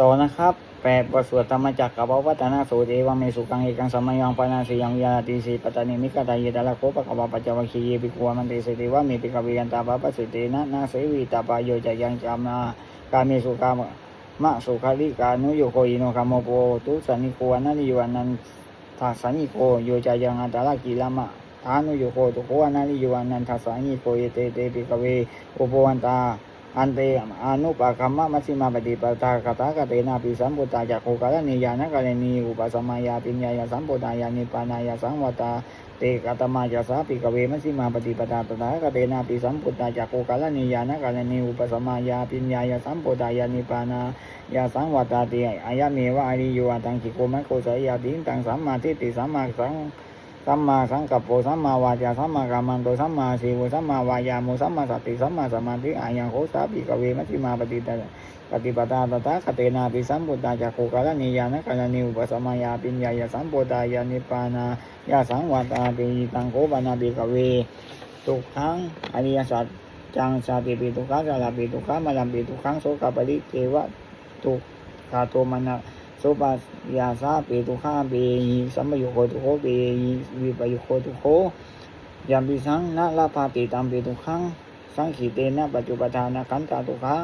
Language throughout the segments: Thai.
ต่อนะครับแปดบทสวดธรรมจักรกับวัฒนาสูตรเอวเมสุกังเอกังสมัยยังปานาสียังยาติสีปัตานิมิกาตายตาลโคปะกบปัจจวัคคีเยปิกวามันติสติวามีปิกวิยันตาปะปะสิตินะนาเสวิตาปายโยจะยังจามนากาเมสุกามมะสุขาลิกานุโยโคอิโนคามโมโปตุสันิโกวานันโยวันนันทัสสานิโกโยจะยังอันตระกิลามะทานุโยโคตุโกวานันโยวันนันทัสสานิโกเยเตเตปิกเวอุปวันตา อันเตอนุปาคัมมะมัชฌิมาปฏิปทาคตากเตนะปิสัมพุทธาจักขุกาลนิยานะกาลนีอุปสมายาปิญญายาสัมพุทธายานิปานายาสังวตาเตกตมาจาสาปิกเวมัชฌิมาปฏิปทาตถาคเตนะปิสัมพุทธาจักขุกาลนิยานะกาลนีอุปสมายาปิญญายาสัมพุทธายานิปานายาสังวตาเตอายะเมวะอริโยอัตังกิโกมัคโคสยาติงตังสัมมาทิฏฐิสัมมาสัง สัมมาสังกัปโปสัมมาวาจาสัมมากัมมันโตสัมมาสีโวสัมมาวายามุสัมมาสติสัมมาสมาธิอายังโหสาปิกเวมัชฌิมาปฏิตาปฏิปทาตถาคเตนาปิสัมพุทธาจักขุกาลนิยานะกาลนิอุปสมายาปิญญายาสัมโพธายานิปานายาสังวัตาติตังโคปนาปิกเวทุกขังอริยสัจจังสาติปิทุกขังสาลาปิทุกขังมาลัมปิทุกขังโสกปริเทวะทุกขาโทมนะ สุปัสยาสาเปตุข้าเปหิสัมปยุโคตุโคเปหิวิปยุโคตุโคยามปิสังนะลาภาติตามเปตุขังสังขีเตนะปัจจุปทานะขันตาตุขา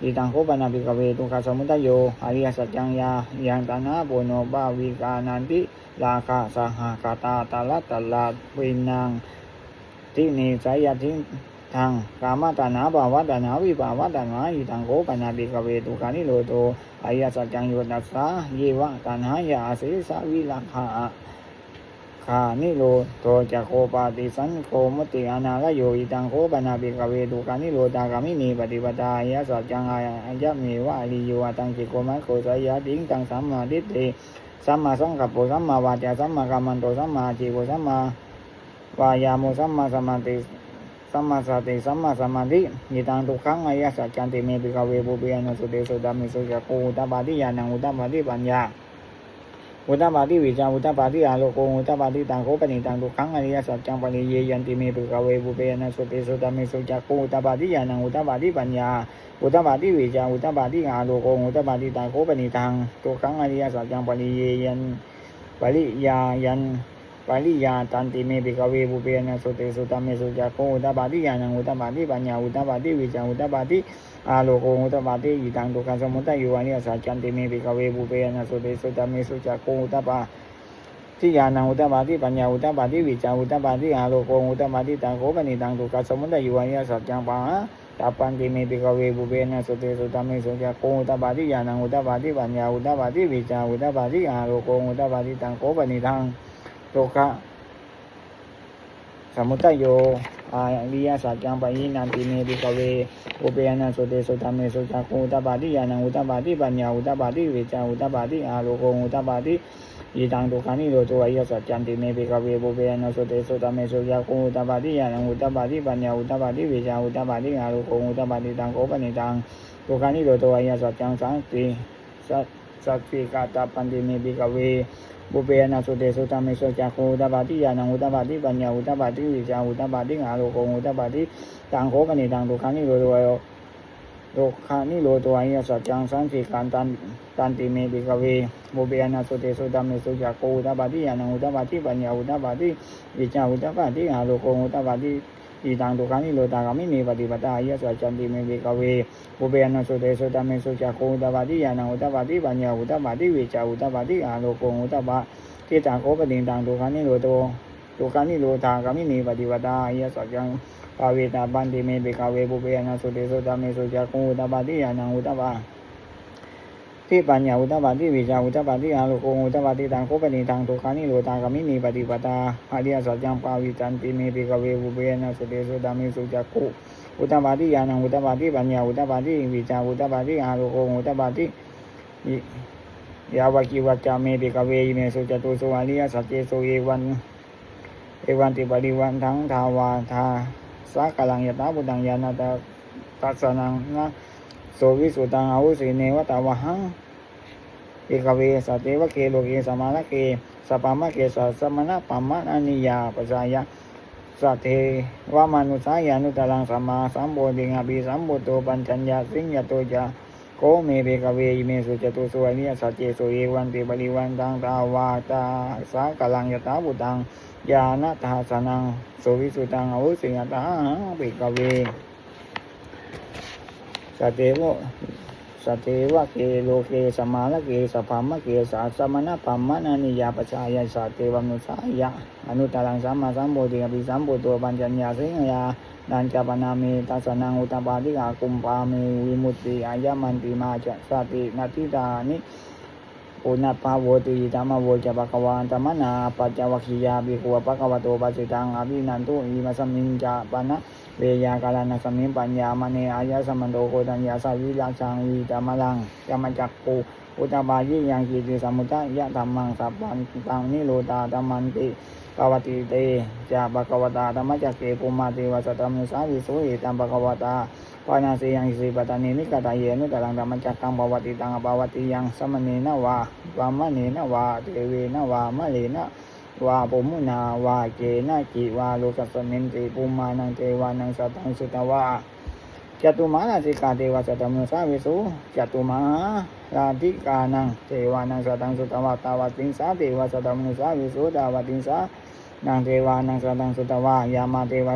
ดิตังโคปนาปิกเวตุขาสมุทโยอริยสัจจังยายังตานาโปโนบาวิกานันติลาคาสหคาตาตาลตลาวินังทินิสายทิ ทางกามตานาภาวะตานาวิภาวะตานาอิตังโคปนาปิกเวตุขานิโรโตอายาสัจจังโยนัสสาเยวะตันายาสิสาวิลักขาขานิโรโตจักโคปาติสันโคมติอนาลโยอิตังโคปนาปิกเวตุกานิโรตากามินีปฏิปทาอายาสัจจังอายะเมวะอริโยตังจิโกมัโคสยาติงตังสัมมาทิฏฐิสัมมาสังกัปโปสัมมาวาจาสัมมากัมมันโตสัมมาจิโกสัมมาวายามุสัมมาสมาติ သမ္မာသတိသမ္မာသမာဓိယေတံဒုက္ခံအယသကံတိမေပိကဝေဘုပိယနသုတေသုတမေသုယကိုဝတ္တပါတိယနံဝတ္တပါတိပညာဝတ္တပါတိဝေဇာဝတ္တပါတိအာလောကောဝတ္တပါတိတံကိုပဏိတံဒုက္ခံအယသကံပဏိယေယံတိမေပိကဝေဘုပိယနသုတေသုတမေသုယကိုဝတ္တပါတိယနံဝတ္တပါတိပညာဝတ္တပါတိဝေဇာဝတ္တပါတိအာလောကောဝတ္တပါတိတံကိုပဏိတံဒုက္ခံအယသကံပဏိယေယံပရိယာယံ ပါဠိယာတန်တိမေဘေကဝေဘုပေနသုတေသုတမေသုကြကုံဝတ္တပါတိယာနံဝတ္တပါတိပညာဝတ္တပါတိဝေချံဝတ္တပါတိအာလောကုံဝတ္တပါတိဤတံဒုက္ခသမုတယေဝနိယသာချံတိမေဘေကဝေဘုပေနသုတေသုတမေသုကြကုံဝတ္တပါတိယာနံဝတ္တပါတိပညာဝတ္တပါတိဝေချံဝတ္တပါတိအာလောကုံဝတ္တပါတိတံကောပနိတံဒုက္ခသမုတယေဝနိယသာချံပါတပံတိမေဘေကဝေဘုပေနသုတေသုတမေသုကြကုံဝတ္တပါတိယာနံဝတ္တပါတိပညာဝတ္တပါတိဝေချံဝတ္တပါတိအာလောကုံဝတ္တပါတိတံကောပနိတံ toka samo tayo aliya sakyang pahinam pinili kawe upayanan sote sotame sotakung utapati yanang utapati panya utapati vecha utapati alokong utapati yidang tokani roto ayya sakyang pinili kawe upayanan sote sotame sotakung utapati yanang utapati panya utapati vecha utapati alokong utapati tang kopanitang tokani roto ayya sakyang sang ti sa sa ti kata pandemi bikawe งสมุทัยโยอนิยสัจจังปะตัปปันติเมปิกเวบุเปนะสุเตสุตเมสุจักโคอุตตปาติญาณังอุตตปาติปัญญาอุตตปาติวิจังอุตตปาติอาโลโกอุตตปาติตังโคปนิตังตุกะสมุทัยโยอาริยสัจจัง ปะยินันติเมปิกเวอุเปยนะสุเตสุตเมสุจักขุอุตตปาติยานังอุตตปาติปัญญาเวจาอุตตปาติอาโลตังตุขานิโรโตอริยสัจจันติเมปิกเวอุเปยนสุเตสุตเมสุจักขุตตปาติยานังอุตตปาติปัญญาอุตตปาติจาอุตตปาติอาโลโกอุตตปาติตังโคปนิตังตุขานิโรโตอริยสัจจังสังติสัจสัจจิกาตปันติเมปิกเวบุเปนะสุเตสุตเมสุจักโคอุตปาติยานังอุตปาติปัญญาอุตปาติวิจาอุตปาติอาโลโกอุตปาติตังโคปนิตังตุขานิโรโตโยตุขานิโรโตอยสัจจังสันติการตันตันติเมปิเวบุเปนะสุเตสุตเมสุจักโคอุตปาติยานังอุตปาติปัญญาอุตปาติวิจาอุตปาติอาโลโกอุตปาติอิตังตุขานิโรตากามินีปฏิปทาอยสัจจันติเมปิกเวบุเปนะสุเตสุตเมสุจักโคอุตปาติยานังอุตปา ติปัญญาอุตปาติวิจาอุตปาติอาลโกอุตปาทิตังโคปติตังตุขานิโรโตตุขานิโรธากามินีปฏิปทาอายะสัจจังปาเวตาปันติเมปิกาเวปุเปยนะสุเตสุตาเมสุจักุอุตปาติยานังอุตปาที่ปัญญาอุตปาติวิจาอุตปาติอาโลโกอุตปาติตังโคปติตังตุขานิโรธากามินีปฏิปทาอริยสัจจังปาวิจันติเมปิกาเวปุเปยนะสุเตสุตาเมสุจักขุอุตปาติยานังอุตปาติปัญญาอุตปาติวิจาอุตปาติอาโลโกอุตปาติยาวกิวัจจาเมปิกเวยเมสุจตุสุอาริยสัจเจสุเอวันเอวันติปริวันทั้งทาวาทาสักกลังยตาบุตังยานาตาตัสสนังนะ โสวิสุตังอาวุสีเนวตาวหังปิกเวสัตเทวะเกโลเกสมานะเกสปามะเกสัสมณะปัมมะอานิยาปัจจายะสัตเทวามนุสายานุตลังสัมมาสัมโพธิงาปิสัมโพโตปัญจัญญาสิงยโตจาโกเมเบกเวอิเมสุจตุสุวเนียสัจเจสุเอวันติบริวันตังตาวาตาสากลังยตาบุตังยานะตาสนังสุวิสุตังอวุสิยตาเบกเว สเตโวสเตวะเกโลเกสมาลเกสภามะเกสาสมณพัมมะนานิยาปชายาสเตวมนุสายะอนุตตรังสัมมาสัมโพธิอภิสัมโพธิปัญญญาสิงยาดันจปนามีตัสนังอุตปาติกากุมปามีวิมุตติอายมันติมาจะสตินาทิตานิ ปุณปาโวติธรรมโวจะปะกวานตมนาปัจจวัคคียาภิกขวปะกวโตปัสสิตังอภินันตุอิมัสมิงจะปะนะเวยากาลานาสมิปัญญามณีอายะสมันโตโกตัญญาสาวิลาชังวิตามลังยามจักกูอุตบายิยังกิติสมุทายะธรรมังสัพพันตังนิโรธาธรรมันติภวติเตจะภะคะวตาธรรมจักเกปุมาเทวสัตตมุสาวิสุหิตังภะคะวตา ปานาสียังสิปตานินิกตาเยนุตตังธรรมจักกังภวติตังอภวติยังสมเนนะวะวามเนนะวะเทเวนะวามะเลนะวาปุมุนาวาเกนะกิวาโลกัสสมินติปุมานังเทวานังสัตตังสุตวะจตุมานาสิกาเทวสัตมุสาวิสุจตุมาราธิกานังเทวานังสัตตังสุตวะตาวติงสาเทวสัตมุสาวิสุดาวติงสานางเทวานังสตังสุตวายามาเทวา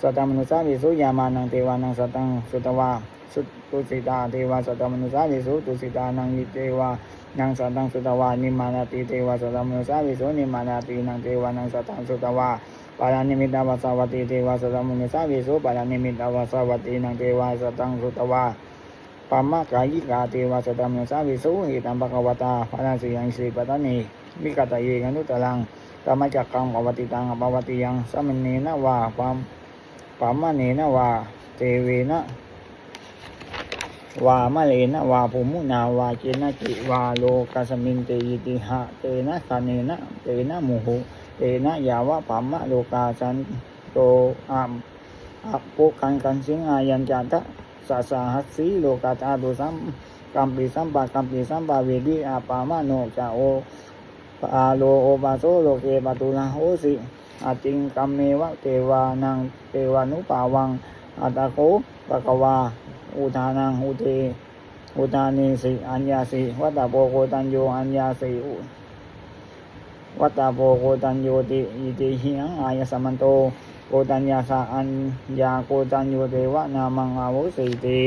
สตังมนุสาวิสุยามานังเทวานังสัตตังสุตวาสุตุสิตาเทวาสตังมนุสาวิสุตุสิตานังยิเทวานังสัตตังสุตวานิมานาติเทวาสตังมนุสาวิสุนิมานาตินังเทวานังสัตตังสุตวาปารานิมิตาวาสวัติเทวาสตังมนุสาวิสุปารานิมิตาวาสวัตินังเทวาสัตตังสุตวาปัมมะกายิกาเทวาสตังมนุสาวิสุหิตัมปะกวตาปานาสิยังสิปตานีมิกาตะเยกันุตลังธรรมจักกังภวติตังอภวติยังสัมเนนะวาความ ปามะเนนะวาเทเวนะวามะเลนะวาภูมุนาวาเจนะจิวาโลกัสมินเตยิติหะเตนะคาเนนะเตนะมุหุเตนะยาวะปามะโลกาสันโตอัมอัปปุคันกันสิงอายัญจันทะสาสาหัสสีโลกาตาตุสัมกัมปิสัมปะกัมปิสัมปะเวดิอาปามะโนจาโอปาโลโอปาโซโลเกปตุลาโหสิ อาจิงกัมเมวะเทวานังเทวานุปาวังอัตโคปะกวา อุทานังอุเทอุทานีสิอัญญาสิวัตตาโปโกตัญโยอัญญาสิวัตตาโปโกตัญโยติอิติหิยังอายสัมันโตโกตัญญาสะอัญญาโกตัญโยเทวะนามังอาวุสิติ